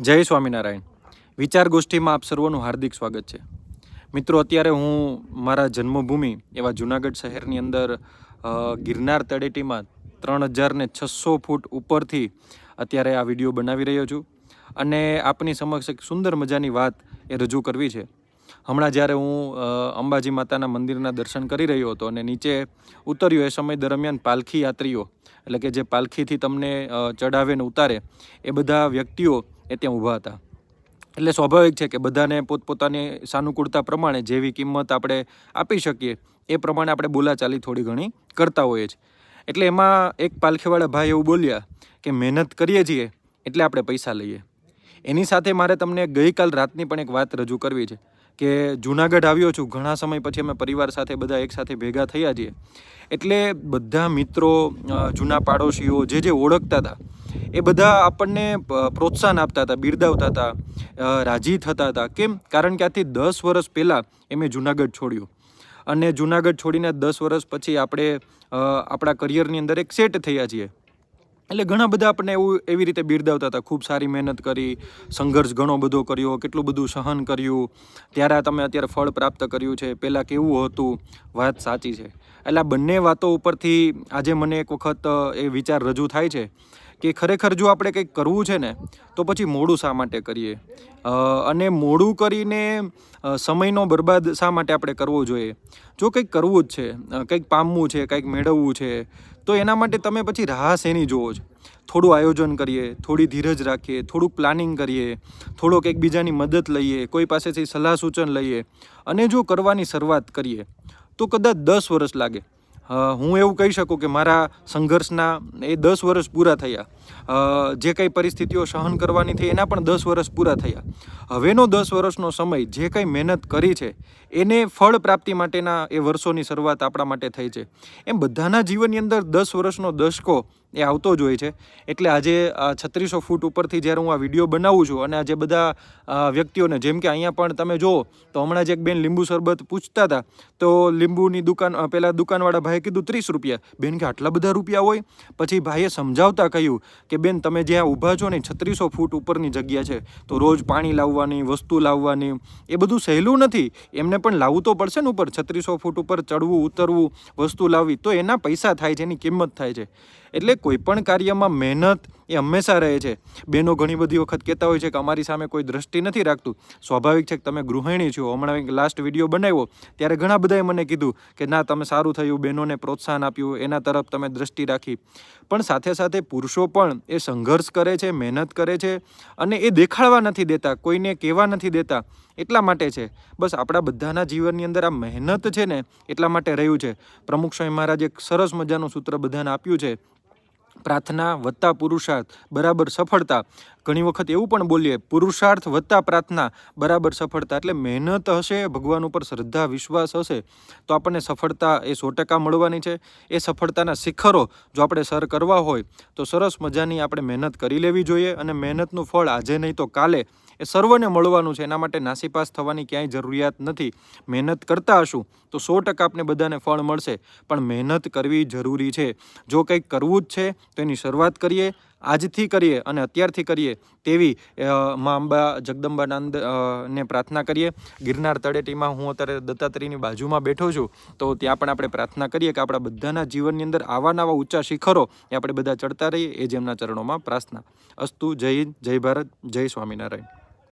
જય સ્વામિનારાયણ. વિચાર ગોષ્ઠીમાં આપ સર્વનું હાર્દિક સ્વાગત છે. મિત્રો, અત્યારે હું મારા જન્મભૂમિ એવા જુનાગઢ શહેરની અંદર ગિરનાર તળેટીમાં ત્રણ હજારને છસો ફૂટ ઉપરથી અત્યારે આ વીડિયો બનાવી રહ્યો છું. અને આપની સમક્ષ એક સુંદર મજાની વાત એ રજૂ કરવી છે. હમણાં જ્યારે હું અંબાજી માતાના મંદિરના દર્શન કરી રહ્યો હતો અને નીચે ઉતર્યો એ સમય દરમિયાન પાલખી યાત્રીઓ, એટલે કે જે પાલખીથી તમને ચઢાવે ને ઉતારે, એ બધા વ્યક્તિઓ એ ત્યાં ઊભા હતા. એટલે સ્વાભાવિક છે કે બધાને પોતપોતાની સાનુકૂળતા પ્રમાણે જેવી કિંમત આપણે આપી શકીએ, એ પ્રમાણે આપણે બોલાચાલી થોડી ઘણી કરતા હોઈએ છીએ. એટલે એમાં એક પાલખીવાળા ભાઈ એવું બોલ્યા કે મહેનત કરીએ છીએ, એટલે આપણે પૈસા લઈએ. એની સાથે મારે તમને ગઈકાલ રાતની પણ એક વાત રજૂ કરવી છે. કે જુનાગઢ આવ્યો છું, ઘણા સમય પછી અમે પરિવાર સાથે બધા એક સાથે ભેગા થયા છીએ. એટલે બધા મિત્રો જૂના પાડોશીઓ, જે જે ઓળખતા હતા, એ બધા આપણને પ્રોત્સાહન આપતા હતા, બિરદાવતા હતા રાજી થતા હતા. કેમ? કારણ કે આથી દસ વર્ષ પહેલાં એ મેં જુનાગઢ છોડ્યું. અને જુનાગઢ છોડીને દસ વર્ષ પછી આપણે આપણા કરિયરની અંદર એક સેટ થયા છીએ. એટલે ઘણા બધા આપણને એવું એવી રીતે બિરદાવતા હતા. ખૂબ સારી મહેનત કરી, સંઘર્ષ ઘણો બધો કર્યો, કેટલું બધું સહન કર્યું. ત્યારે આ તમે અત્યારે ફળ પ્રાપ્ત કર્યું છે. પહેલાં કેવું હતું? વાત સાચી છે. એટલે આ બંને વાતો ઉપરથી આજે મને એક વખત એ વિચાર રજૂ થાય છે. કે ખરેખર જો આપણે કંઈક કરવું છે ને, તો પછી મોડું શા માટે કરીએ? અને મોડું કરીને સમયનો બરબાદ શા માટે આપણે કરવો જોઈએ? જો કંઈક કરવું જ છે કંઈક પામવું છે, કંઈક મેળવવું છે, તો એના માટે તમે પછી રાહ શેની જોવો છો? થોડું આયોજન કરીએ, થોડી ધીરજ રાખીએ, થોડુંક પ્લાનિંગ કરીએ, થોડોક એકબીજાની મદદ લઈએ, કોઈ પાસેથી સલાહ સૂચન લઈએ, અને જો કરવાની શરૂઆત કરીએ, તો કદાચ દસ વર્ષ લાગે. હું એવું કહી શકું કે મારા સંઘર્ષના એ દસ વર્ષ પૂરા થયા. જે કંઈ પરિસ્થિતિઓ સહન કરવાની થઈ એના પણ દસ વર્ષ પૂરા થયા. હવેનો દસ વર્ષનો સમય જે કંઈ મહેનત કરી છે, એને ફળ પ્રાપ્તિ માટેના એ વર્ષોની શરૂઆત આપણા માટે થઈ છે. એમ બધાના જીવનની અંદર દસ વર્ષનો દશકો એ આવતો જ હોય છે. એટલે આજે છત્રીસો ફૂટ ઉપરથી જ્યારે હું આ વીડિયો બનાવું છું અને આજે બધા વ્યક્તિઓને, જેમ કે અહીંયા પણ તમે જુઓ, તો હમણાં જ એક બેન લીંબુ શરબત પૂછતા હતા, તો લીંબુની દુકાન પહેલાં દુકાનવાળા ભાઈએ કીધું ત્રીસ રૂપિયા. બેન કે આટલા બધા રૂપિયા હોય? પછી ભાઈએ સમજાવતા કહ્યું કે બેન તમે જ્યાં ઊભા છો ને છત્રીસો ફૂટ ઉપરની જગ્યા છે. તો રોજ પાણી લાવવાની, વસ્તુ લાવવાની, એ બધું સહેલું નથી. એમને પણ લાવવું તો પડશે ને ઉપર, છત્રીસો ફૂટ ઉપર ચડવું, ઉતરવું, વસ્તુ લાવવી, તો એના પૈસા થાય છે, એની કિંમત થાય છે. એટલે કોઈ પણ કાર્યમાં મહેનત એ હંમેશા રહે છે. બેનો ઘણી બધી વખત કહેતા હોય છે કે અમારી સામે કોઈ દ્રષ્ટિ નથી રાખતું. સ્વાભાવિક છે કે તમે ગૃહિણી છો. હમણાં એક લાસ્ટ વીડિયો બનાવ્યો. ત્યારે ઘણા બધાએ મને કીધું કે ના, તમે સારું થયું બહેનોને પ્રોત્સાહન આપ્યું, એના તરફ તમે દ્રષ્ટિ રાખી. પણ સાથે સાથે પુરુષો પણ એ સંઘર્ષ કરે છે, મહેનત કરે છે અને એ દેખાડવા નથી દેતા, કોઈને કહેવા નથી દેતા. એટલા માટે છે. બસ આપણા બધાના જીવનની અંદર આ મહેનત છે ને એટલા માટે રહ્યું છે. પ્રમુખ સ્વામી મહારાજે એક સરસ મજાનું સૂત્ર બધાને આપ્યું છે. પ્રાર્થના વત્તા પુરુષાર્થ બરાબર સફળતા. ઘણી વખત એવું પણ બોલીએ, પુરુષાર્થ વત્તા પ્રાર્થના બરાબર સફળતા. એટલે મહેનત હશે, ભગવાન ઉપર શ્રદ્ધા, વિશ્વાસ હશે, તો આપણને સફળતા એ સો ટકા મળવાની છે. એ સફળતાના શિખરો જો આપણે સર કરવા હોય, તો સરસ મજાની આપણે મહેનત કરી લેવી જોઈએ અને મહેનતનું ફળ આજે નહીં તો કાલે એ સર્વને મળવાનું છે. એના માટે નાસીપાસ થવાની ક્યાંય જરૂરિયાત નથી. મહેનત કરતા હશું તો સો ટકા આપણે બધાને ફળ મળશે. પણ મહેનત કરવી જરૂરી છે. જો કંઈક કરવું જ છે, તો એની શરૂઆત કરીએ, આજથી કરીએ અને અત્યારથી કરીએ તેવી મા અંબા જગદંબાનંદ ને પ્રાર્થના કરીએ. ગિરનાર તળેટીમાં હું અત્યારે દત્તાત્રેયની બાજુમાં બેઠો છું, તો ત્યાં પણ આપણે પ્રાર્થના કરીએ કે આપણા બધાના જીવનની અંદર આવા નવા ઊંચા શિખરો એ આપણે બધા ચડતા રહીએ. એ જેમના ચરણોમાં પ્રાર્થના. અસ્તુ, જય હિન્દ, જય ભારત, જય સ્વામિનારાયણ.